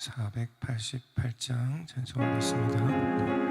488장 찬송하겠습니다.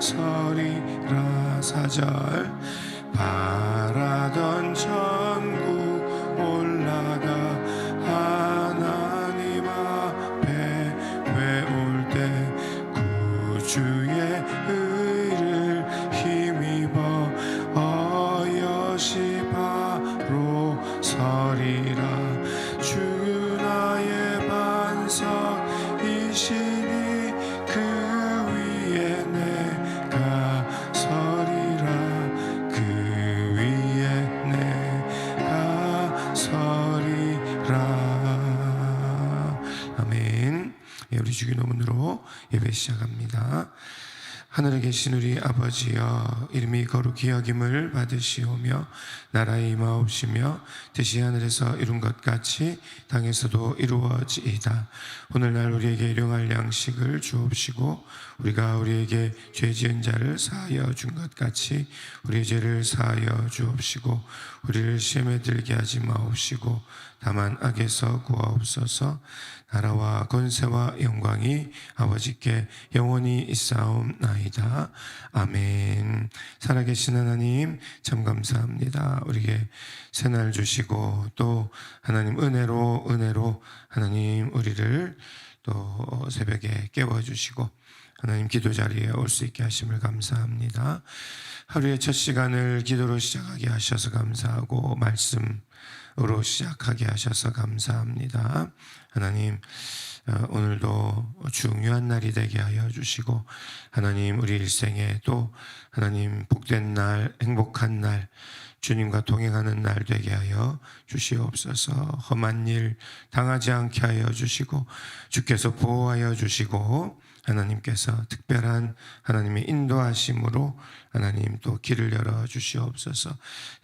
서리라 사절. 바 아멘. 예, 우리 주기 노문으로 예배 시작합니다. 하늘에 계신 우리 아버지여 이름이 거룩히 여김을 받으시오며 나라의 임하옵시며 뜻이 하늘에서 이룬 것 같이 땅에서도 이루어지이다. 오늘날 우리에게 일용할 양식을 주옵시고 우리가 우리에게 죄 지은 자를 사하여 준 것 같이 우리의 죄를 사하여 주옵시고 우리를 시험에 들게 하지 마옵시고 다만 악에서 구하옵소서 나라와 권세와 영광이 아버지께 영원히 있사옵나이다. 아멘. 살아계신 하나님 참 감사합니다. 우리에게 새날 주시고 또 하나님 은혜로 은혜로 하나님 우리를 또 새벽에 깨워주시고 하나님 기도 자리에 올 수 있게 하심을 감사합니다. 하루의 첫 시간을 기도로 시작하게 하셔서 감사하고 말씀으로 시작하게 하셔서 감사합니다. 하나님 어, 오늘도 중요한 날이 되게 하여 주시고 하나님 우리 일생에 또 하나님 복된 날 행복한 날 주님과 동행하는 날 되게 하여 주시옵소서 험한 일 당하지 않게 하여 주시고 주께서 보호하여 주시고 하나님께서 특별한 하나님의 인도하심으로 하나님 또 길을 열어 주시옵소서.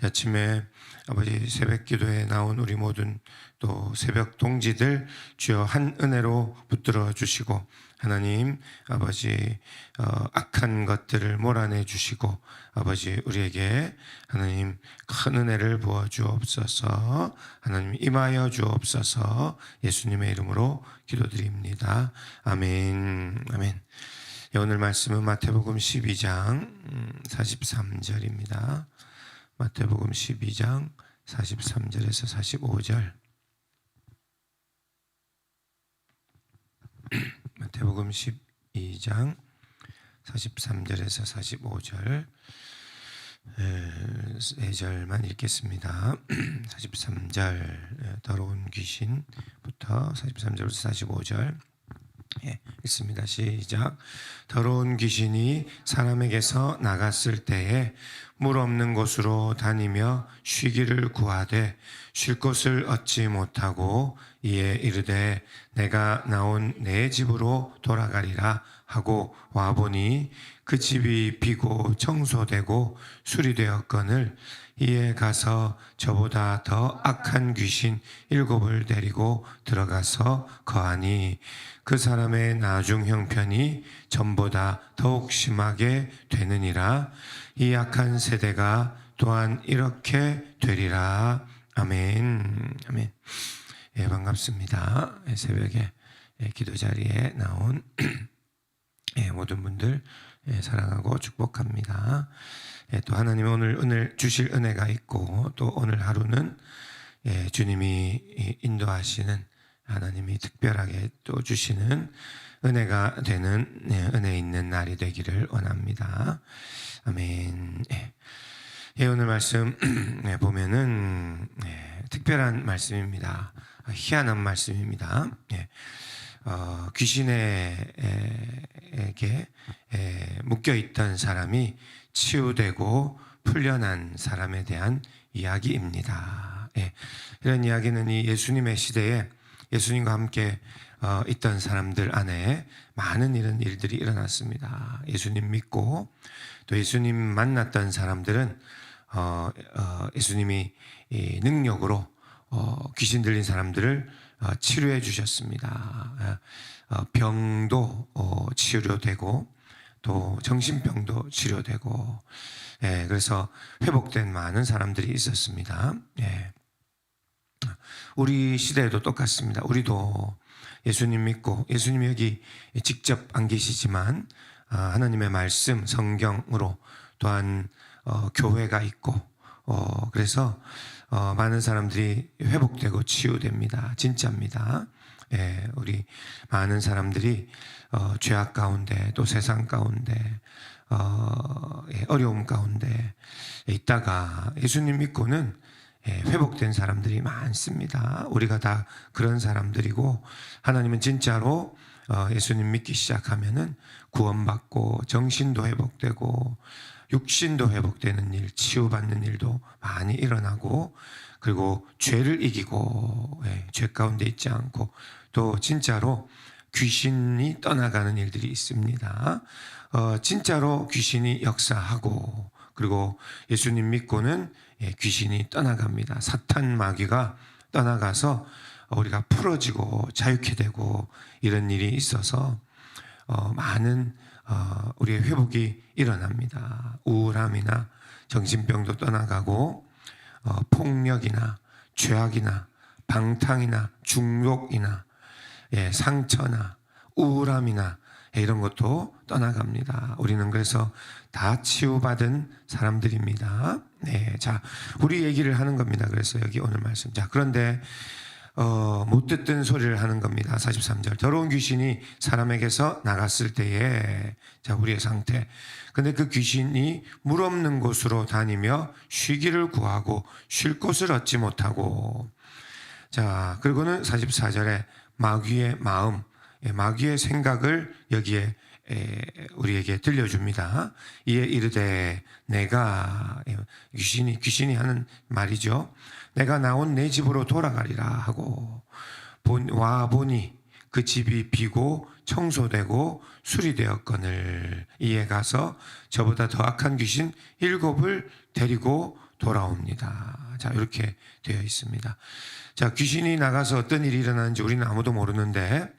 이 아침에 아버지 새벽 기도에 나온 우리 모든 또 새벽 동지들 주여 한 은혜로 붙들어 주시고 하나님 아버지 어, 악한 것들을 몰아내 주시고 아버지 우리에게 하나님 큰 은혜를 부어 주옵소서. 하나님 임하여 주옵소서. 예수님의 이름으로 기도드립니다. 아멘. 아멘. 예, 오늘 말씀은 마태복음 12장 43절입니다. 마태복음 12장 43절에서 45절 마태복음 12장 43절에서 45절 네 절만 읽겠습니다. 43절 더러운 귀신부터 43절부터 45절 예, 읽습니다. 시작. 더러운 귀신이 사람에게서 나갔을 때에 물 없는 곳으로 다니며 쉬기를 구하되 쉴 곳을 얻지 못하고 이에 이르되 내가 나온 내 집으로 돌아가리라 하고 와보니 그 집이 비고 청소되고 수리되었거늘 이에 가서 저보다 더 악한 귀신 일곱을 데리고 들어가서 거하니 그 사람의 나중 형편이 전보다 더욱 심하게 되느니라. 이 악한 세대가 또한 이렇게 되리라. 아멘. 아멘. 예 반갑습니다. 예, 새벽에 예, 기도 자리에 나온 예, 모든 분들 예, 사랑하고 축복합니다. 예, 또 하나님 오늘 오늘 주실 은혜가 있고 또 오늘 하루는 예, 주님이 이 인도하시는 하나님이 특별하게 또 주시는 은혜가 되는 예, 은혜 있는 날이 되기를 원합니다. 아멘. 예. 예, 오늘 말씀 예, 보면은 예, 특별한 말씀입니다. 아, 희한한 말씀입니다. 예. 어, 귀신에게 에, 묶여 있던 사람이 치유되고 풀려난 사람에 대한 이야기입니다. 예. 이런 이야기는 이 예수님의 시대에 예수님과 함께 어, 있던 사람들 안에 많은 이런 일들이 일어났습니다. 예수님 믿고 또 예수님 만났던 사람들은 어, 어, 예수님이 이 능력으로 어, 귀신 들린 사람들을 어, 치료해 주셨습니다. 어, 병도 어, 치료되고 또 정신병도 치료되고 예, 그래서 회복된 많은 사람들이 있었습니다. 예. 우리 시대에도 똑같습니다. 우리도 예수님 믿고 예수님이 여기 직접 안 계시지만 아, 하나님의 말씀 성경으로 또한 어, 교회가 있고 어, 그래서 어, 많은 사람들이 회복되고 치유됩니다. 진짜입니다. 예, 우리 많은 사람들이 어, 죄악 가운데 또 세상 가운데 어, 예, 어려움 가운데 있다가 예수님 믿고는 예, 회복된 사람들이 많습니다. 우리가 다 그런 사람들이고 하나님은 진짜로 어, 예수님 믿기 시작하면은 구원받고 정신도 회복되고 육신도 회복되는 일, 치유받는 일도 많이 일어나고 그리고 죄를 이기고 예, 죄 가운데 있지 않고 또 진짜로 귀신이 떠나가는 일들이 있습니다. 어, 진짜로 귀신이 역사하고 그리고 예수님 믿고는 예, 귀신이 떠나갑니다. 사탄 마귀가 떠나가서 우리가 풀어지고 자유케 되고 이런 일이 있어서 어, 많은 어, 우리의 회복이 일어납니다. 우울함이나 정신병도 떠나가고 어, 폭력이나 죄악이나 방탕이나 중독이나 예, 상처나 우울함이나 예, 이런 것도 떠나갑니다. 우리는 그래서 다 치유받은 사람들입니다. 네, 자, 우리 얘기를 하는 겁니다. 그래서 여기 오늘 말씀. 자, 그런데 어, 못 듣던 소리를 하는 겁니다. 43절. 더러운 귀신이 사람에게서 나갔을 때에, 자, 우리의 상태. 근데 그 귀신이 물 없는 곳으로 다니며 쉬기를 구하고 쉴 곳을 얻지 못하고, 자, 그리고는 44절에 마귀의 마음, 예, 마귀의 생각을 여기에 에, 우리에게 들려줍니다. 이에 이르되 내가 예, 귀신이 귀신이 하는 말이죠. 내가 나온 내 집으로 돌아가리라 하고 본, 와 보니 그 집이 비고 청소되고 수리되었거늘 이에 가서 저보다 더 악한 귀신 일곱을 데리고 돌아옵니다. 자 이렇게 되어 있습니다. 자 귀신이 나가서 어떤 일이 일어나는지 우리는 아무도 모르는데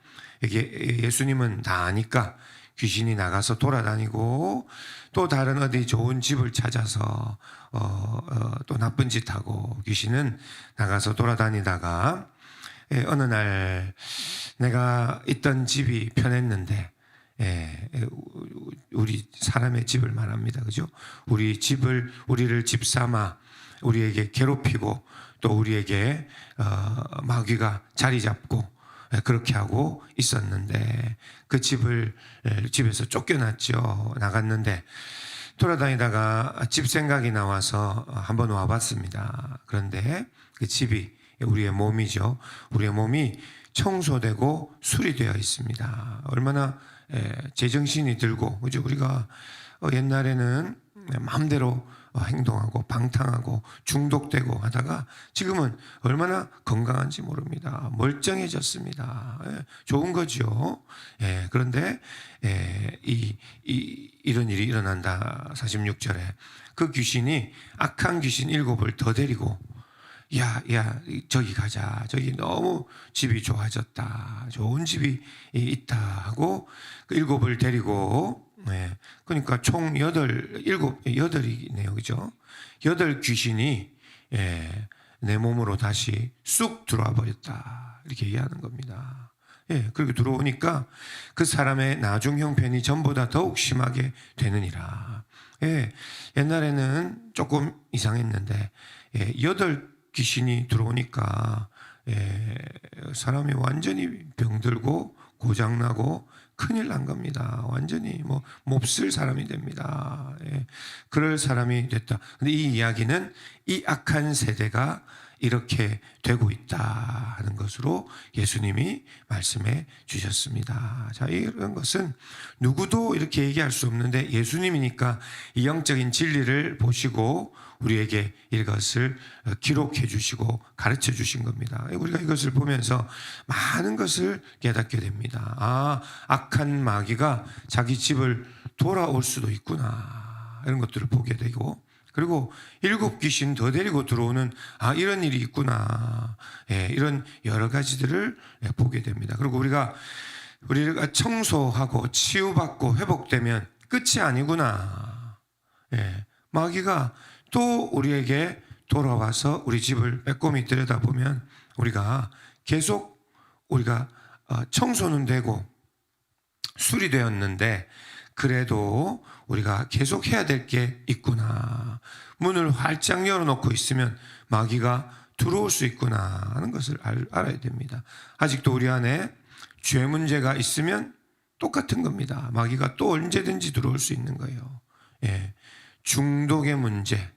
이게 예수님은 다 아니까 귀신이 나가서 돌아다니고 또 다른 어디 좋은 집을 찾아서 어, 어, 또 나쁜 짓 하고 귀신은 나가서 돌아다니다가 예, 어느 날 내가 있던 집이 편했는데 예, 우리 사람의 집을 말합니다. 그죠? 우리 집을 우리를 집 삼아 우리에게 괴롭히고 또 우리에게 어, 마귀가 자리 잡고 예, 그렇게 하고 있었는데 그 집을 예, 집에서 쫓겨났죠. 나갔는데 돌아다니다가 집 생각이 나와서 한번 와봤습니다. 그런데 그 집이 우리의 몸이죠. 우리의 몸이 청소되고 수리되어 있습니다. 얼마나 에, 제정신이 들고 그죠? 우리가 어, 옛날에는 마음대로 어, 행동하고 방탕하고 중독되고 하다가 지금은 얼마나 건강한지 모릅니다. 멀쩡해졌습니다. 예, 좋은 거죠. 예, 그런데 예, 이, 이, 이런 일이 일어난다. 46절에 그 귀신이 악한 귀신 일곱을 더 데리고 야, 야, 저기 가자. 저기 너무 집이 좋아졌다. 좋은 집이 있다 하고 그 일곱을 데리고 네. 그러니까 총 여덟, 일곱, 여덟이네요. 그죠? 여덟 귀신이 예, 내 몸으로 다시 쑥 들어와 버렸다. 이렇게 얘기하는 겁니다. 예, 그렇게 들어오니까 그 사람의 나중 형편이 전보다 더욱 심하게 되느니라. 예, 옛날에는 조금 이상했는데, 예, 여덟 귀신이 들어오니까, 예, 사람이 완전히 병들고 고장나고 큰일 난 겁니다. 완전히 뭐 몹쓸 사람이 됩니다. 예, 그럴 사람이 됐다. 근데 이 이야기는 이 악한 세대가 이렇게 되고 있다 하는 것으로 예수님이 말씀해 주셨습니다. 자, 이런 것은 누구도 이렇게 얘기할 수 없는데 예수님이니까 이 영적인 진리를 보시고 우리에게 이것을 기록해 주시고 가르쳐 주신 겁니다. 우리가 이것을 보면서 많은 것을 깨닫게 됩니다. 아, 악한 마귀가 자기 집을 돌아올 수도 있구나. 이런 것들을 보게 되고 그리고 일곱 귀신 더 데리고 들어오는 아 이런 일이 있구나 예, 이런 여러 가지들을 예, 보게 됩니다. 그리고 우리가 우리가 청소하고 치유받고 회복되면 끝이 아니구나. 예, 마귀가 또 우리에게 돌아와서 우리 집을 빼꼼히 들여다보면 우리가 계속 우리가 어, 청소는 되고 수리되었는데 그래도 우리가 계속 해야 될 게 있구나. 문을 활짝 열어놓고 있으면 마귀가 들어올 수 있구나 하는 것을 알, 알아야 됩니다. 아직도 우리 안에 죄 문제가 있으면 똑같은 겁니다. 마귀가 또 언제든지 들어올 수 있는 거예요. 예. 중독의 문제,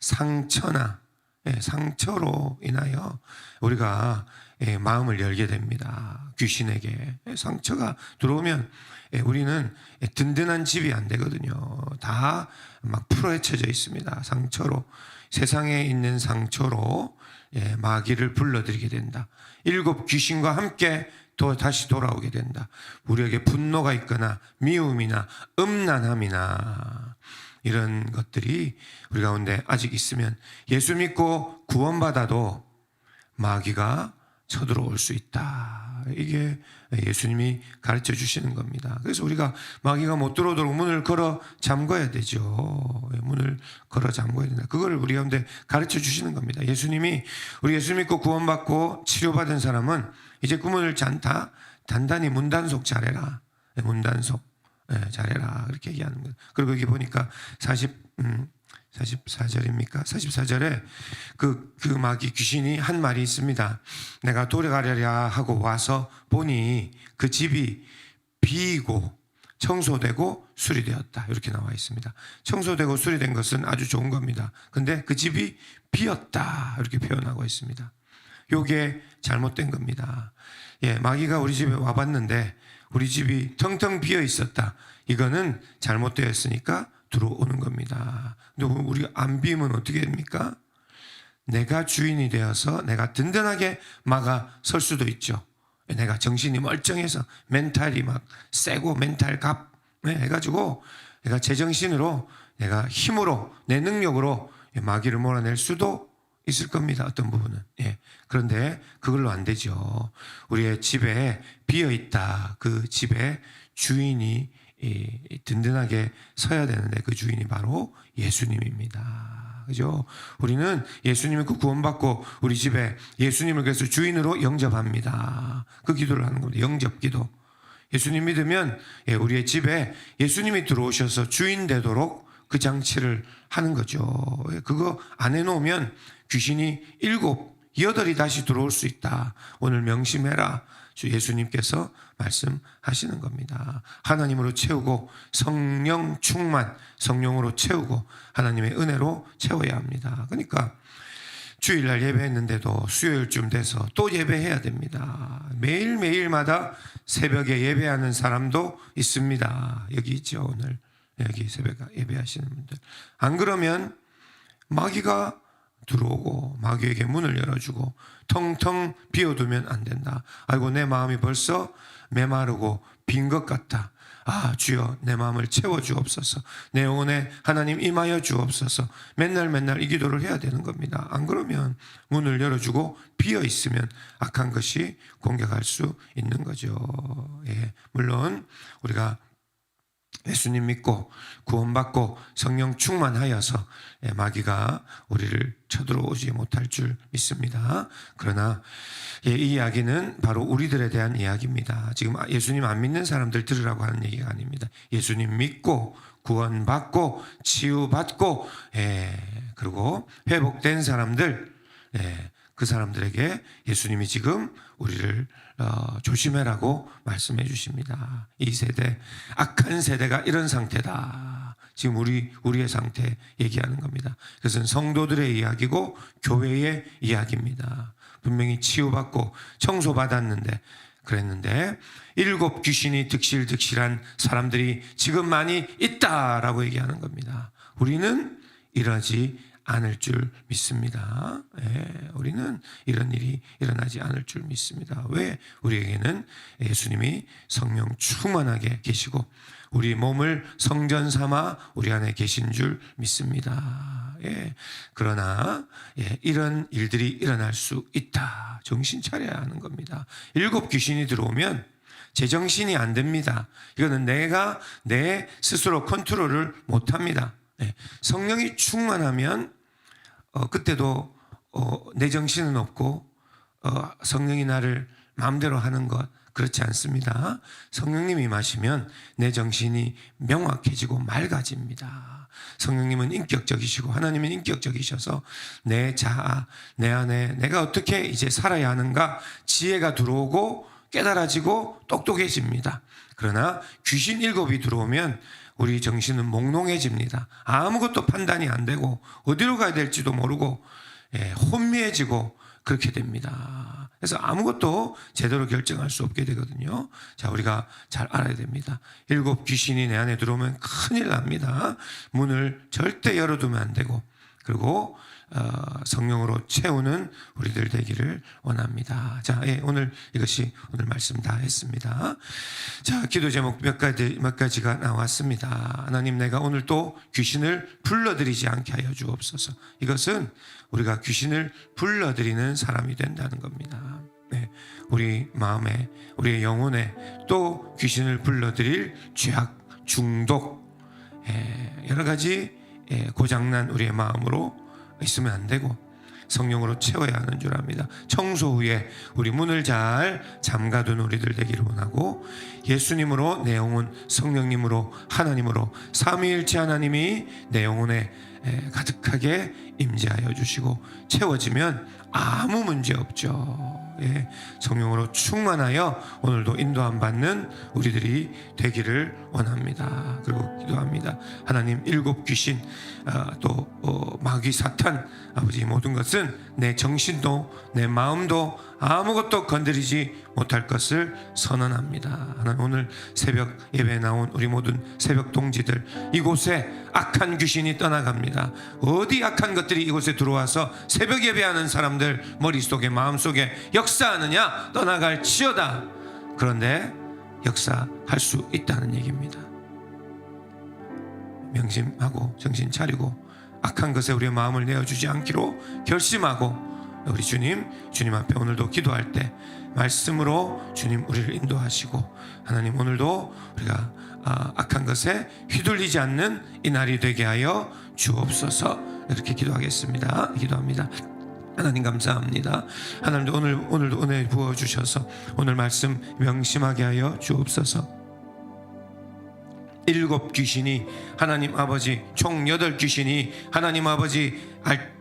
상처나 예, 상처로 인하여 우리가 예, 마음을 열게 됩니다. 귀신에게 예, 상처가 들어오면 예, 우리는 예, 든든한 집이 안 되거든요. 다 막 풀어헤쳐져 있습니다. 상처로 세상에 있는 상처로 예, 마귀를 불러들이게 된다. 일곱 귀신과 함께 또 다시 돌아오게 된다. 우리에게 분노가 있거나 미움이나 음란함이나 이런 것들이 우리 가운데 아직 있으면 예수 믿고 구원받아도 마귀가 쳐들어올 수 있다. 이게 예수님이 가르쳐 주시는 겁니다. 그래서 우리가 마귀가 못 들어오도록 문을 걸어 잠궈야 되죠. 문을 걸어 잠궈야 된다. 그걸 우리 가운데 가르쳐 주시는 겁니다. 예수님이 우리 예수 믿고 구원받고 치료받은 사람은 이제 그 문을 잔다 단단히 문단속 잘해라. 문단속 예, 잘해라. 그렇게 얘기하는 거예요. 그리고 여기 보니까 40, 음, 44절입니까? 44절에 그, 그 마귀 귀신이 한 말이 있습니다. 내가 돌아가려야 하고 와서 보니 그 집이 비고 청소되고 수리되었다. 이렇게 나와 있습니다. 청소되고 수리된 것은 아주 좋은 겁니다. 근데 그 집이 비었다. 이렇게 표현하고 있습니다. 요게 잘못된 겁니다. 예, 마귀가 우리 집에 와봤는데 우리 집이 텅텅 비어 있었다. 이거는 잘못되었으니까 들어오는 겁니다. 근데 우리가 안 비면 어떻게 됩니까? 내가 주인이 되어서 내가 든든하게 막아 설 수도 있죠. 내가 정신이 멀쩡해서 멘탈이 막 세고 멘탈 갑 네, 해가지고 내가 제정신으로 내가 힘으로 내 능력으로 마귀를 몰아낼 수도 있을 겁니다. 어떤 부분은. 예. 그런데 그걸로 안 되죠. 우리의 집에 비어 있다. 그 집에 주인이 이 든든하게 서야 되는데 그 주인이 바로 예수님입니다. 그죠? 우리는 예수님을 그 구원받고 우리 집에 예수님을 그래서 주인으로 영접합니다. 그 기도를 하는 겁니다. 영접 기도. 예수님 믿으면 예, 우리의 집에 예수님이 들어오셔서 주인 되도록 그 장치를 하는 거죠. 예, 그거 안 해놓으면 귀신이 일곱, 여덟이 다시 들어올 수 있다. 오늘 명심해라. 주 예수님께서 말씀하시는 겁니다. 하나님으로 채우고 성령 충만, 성령으로 채우고 하나님의 은혜로 채워야 합니다. 그러니까 주일날 예배했는데도 수요일쯤 돼서 또 예배해야 됩니다. 매일매일마다 새벽에 예배하는 사람도 있습니다. 여기 있죠, 오늘. 여기 새벽에 예배하시는 분들. 안 그러면 마귀가 들어오고 마귀에게 문을 열어주고 텅텅 비워두면 안 된다. 아이고 내 마음이 벌써 메마르고 빈 것 같다. 아 주여 내 마음을 채워 주옵소서. 내 영혼에 하나님 임하여 주옵소서. 맨날 맨날 이 기도를 해야 되는 겁니다. 안 그러면 문을 열어주고 비어 있으면 악한 것이 공격할 수 있는 거죠. 예, 물론 우리가 예수님 믿고 구원받고 성령 충만하여서 예, 마귀가 우리를 쳐들어오지 못할 줄 믿습니다. 그러나 예, 이 이야기는 바로 우리들에 대한 이야기입니다. 지금 예수님 안 믿는 사람들 들으라고 하는 얘기가 아닙니다. 예수님 믿고 구원받고 치유받고 예, 그리고 회복된 사람들 예, 그 사람들에게 예수님이 지금 우리를 어, 조심해라고 말씀해 주십니다. 이 세대 악한 세대가 이런 상태다. 지금 우리 우리의 상태 얘기하는 겁니다. 그것은 성도들의 이야기고 교회의 이야기입니다. 분명히 치유받고 청소받았는데 그랬는데 일곱 귀신이 득실득실한 사람들이 지금 많이 있다라고 얘기하는 겁니다. 우리는 이러지 않을 줄 믿습니다. 예, 우리는 이런 일이 일어나지 않을 줄 믿습니다. 왜? 우리에게는 예수님이 성령 충만하게 계시고 우리 몸을 성전 삼아 우리 안에 계신 줄 믿습니다. 예, 그러나 예, 이런 일들이 일어날 수 있다. 정신 차려야 하는 겁니다. 일곱 귀신이 들어오면 제정신이 안 됩니다. 이거는 내가 내 스스로 컨트롤을 못 합니다. 예, 성령이 충만하면 어, 그때도 어, 내 정신은 없고 어, 성령이 나를 마음대로 하는 것 그렇지 않습니다. 성령님이 마시면 내 정신이 명확해지고 맑아집니다. 성령님은 인격적이시고 하나님은 인격적이셔서 내 자아, 내 안에 내가 어떻게 이제 살아야 하는가 지혜가 들어오고 깨달아지고 똑똑해집니다. 그러나 귀신 일곱이 들어오면 우리 정신은 몽롱해집니다. 아무것도 판단이 안 되고 어디로 가야 될지도 모르고 예, 혼미해지고 그렇게 됩니다. 그래서 아무것도 제대로 결정할 수 없게 되거든요. 자, 우리가 잘 알아야 됩니다. 일곱 귀신이 내 안에 들어오면 큰일 납니다. 문을 절대 열어두면 안 되고, 그리고 어, 성령으로 채우는 우리들 되기를 원합니다. 자, 예, 오늘 이것이 오늘 말씀 다 했습니다. 자, 기도 제목 몇 가지 몇 가지가 나왔습니다. 하나님, 내가 오늘 또 귀신을 불러들이지 않게 하여 주옵소서. 이것은 우리가 귀신을 불러들이는 사람이 된다는 겁니다. 네, 우리 마음에, 우리의 영혼에 또 귀신을 불러들일 죄악, 중독, 예, 여러 가지 예, 고장난 우리의 마음으로 있으면 안 되고 성령으로 채워야 하는 줄 압니다. 청소 후에 우리 문을 잘 잠가둔 우리들 되기를 원하고 예수님으로 내 영혼, 성령님으로 하나님으로 삼위일체 하나님이 내 영혼에 에, 가득하게 임재하여 주시고 채워지면 아무 문제 없죠. 예, 성령으로 충만하여 오늘도 인도함 받는 우리들이 되기를 원합니다. 그리고 기도합니다. 하나님 일곱 귀신 아, 또 어, 마귀 사탄 아버지 모든 것은 내 정신도 내 마음도 아무것도 건드리지 못할 것을 선언합니다. 하나님 오늘 새벽 예배에 나온 우리 모든 새벽 동지들 이곳에 악한 귀신이 떠나갑니다. 어디 악한 것들이 이곳에 들어와서 새벽 예배하는 사람들 머릿속에 마음속에 역사하느냐 떠나갈 치여다. 그런데 역사할 수 있다는 얘기입니다. 명심하고 정신 차리고 악한 것에 우리의 마음을 내어주지 않기로 결심하고 우리 주님 주님 앞에 오늘도 기도할 때 말씀으로 주님 우리를 인도하시고 하나님 오늘도 우리가 아, 악한 것에 휘둘리지 않는 이 날이 되게 하여 주옵소서 이렇게 기도하겠습니다 기도합니다 하나님 감사합니다. 하나님도 오늘 오늘도 은혜 부어 주셔서 오늘 말씀 명심하게 하여 주옵소서. 일곱 귀신이 하나님 아버지 총 여덟 귀신이 하나님 아버지 알,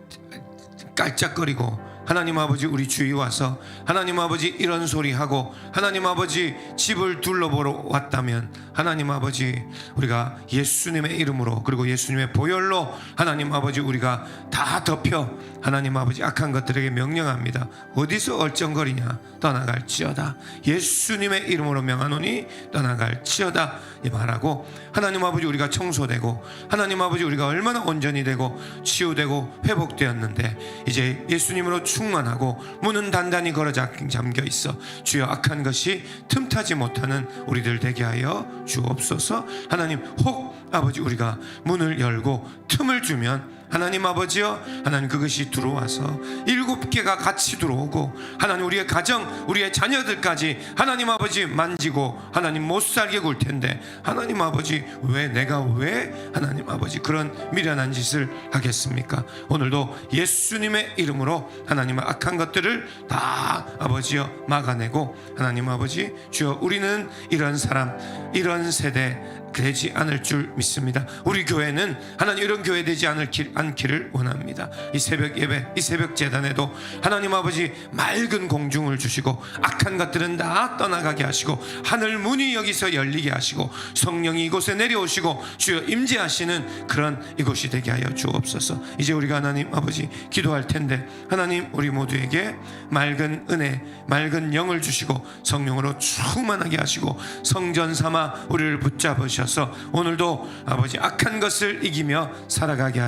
깔짝거리고 하나님 아버지 우리 주위 와서 하나님 아버지 이런 소리 하고 하나님 아버지 집을 둘러보러 왔다면 하나님 아버지 우리가 예수님의 이름으로 그리고 예수님의 보혈로 하나님 아버지 우리가 다 덮여 하나님 아버지 악한 것들에게 명령합니다. 어디서 얼쩡거리냐 떠나갈지어다. 예수님의 이름으로 명하노니 떠나갈지어다. 이 말하고 하나님 아버지 우리가 청소되고 하나님 아버지 우리가 얼마나 온전히 되고 치유되고 회복되었는데 이제 예수님으로 충만하고 문은 단단히 걸어 잠겨 있어 주여 악한 것이 틈타지 못하는 우리들 되게 하여 주옵소서. 하나님 혹 아버지 우리가 문을 열고 틈을 주면 하나님 아버지여 하나님 그것이 들어와서 일곱 개가 같이 들어오고 하나님 우리의 가정 우리의 자녀들까지 하나님 아버지 만지고 하나님 못 살게 굴 텐데 하나님 아버지 왜 내가 왜 하나님 아버지 그런 미련한 짓을 하겠습니까 오늘도 예수님의 이름으로 하나님 악한 것들을 다 아버지여 막아내고 하나님 아버지 주여 우리는 이런 사람 이런 세대 되지 않을 줄 믿습니다. 우리 교회는 하나님 이런 교회 되지 않을 길, 않기를 원합니다. 이 새벽 예배, 이 새벽 재단에도 하나님 아버지 맑은 공중을 주시고 악한 것들은 다 떠나가게 하시고 하늘 문이 여기서 열리게 하시고 성령이 이곳에 내려오시고 주여 임재하시는 그런 이곳이 되게 하여 주옵소서. 이제 우리가 하나님 아버지 기도할 텐데 하나님 우리 모두에게 맑은 은혜, 맑은 영을 주시고 성령으로 충만하게 하시고 성전 삼아 우리를 붙잡으셔서 오늘도 아버지 악한 것을 이기며 살아가게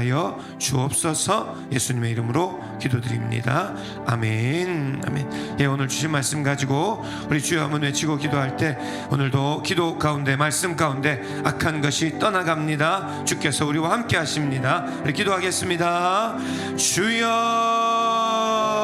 주옵소서 예수님의 이름으로 기도드립니다. 아멘. 아멘. 예, 오늘 주신 말씀 가지고 우리 주여 한번 외치고 기도할 때 오늘도 기도 가운데 말씀 가운데 악한 것이 떠나갑니다. 주께서 우리와 함께 하십니다. 우리 기도하겠습니다. 주여